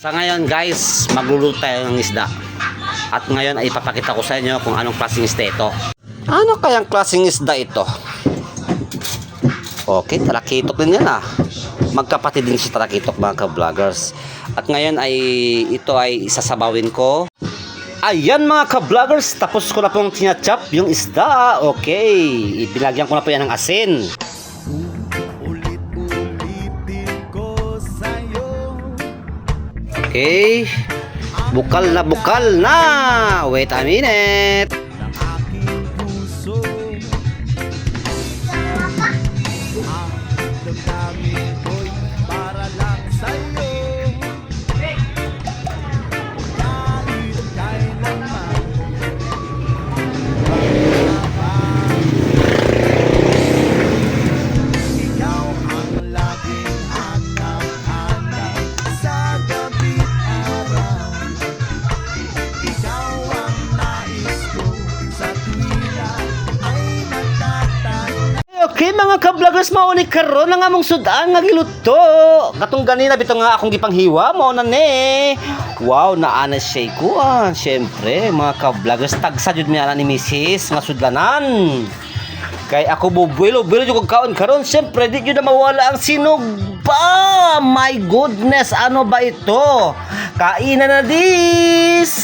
Sa ngayon guys, magluluto tayo ng isda. At ngayon ay ipapakita ko sa inyo kung anong klaseng isda ito. Ano kayang klaseng isda ito? Okay, talakitok din yan ah. Magkapatid din si talakitok mga ka-vloggers. At ngayon ay ito ay isasabawin ko. Ayan mga ka-vloggers, tapos ko na pong tinachop yung isda. Okay, ibinagyan ko na po yan ng asin. Okay. Bukal na bukal na. Wait a minute. Okay mga ka-vloggers, mauni karon nga among sudan nga giluto. Katong ganina bitaw nga akong gipanghiwa mao na ni. Wow, naana siya kuan. Syempre, mga ka-vloggers tagsa jud mi ana ni Mrs. nga sudlanan. Kay ako bubuelo, buelo jud kaon karon. Syempre, di jud na mawala ang sinog ba? My goodness, ano ba ito? Kainan na dis.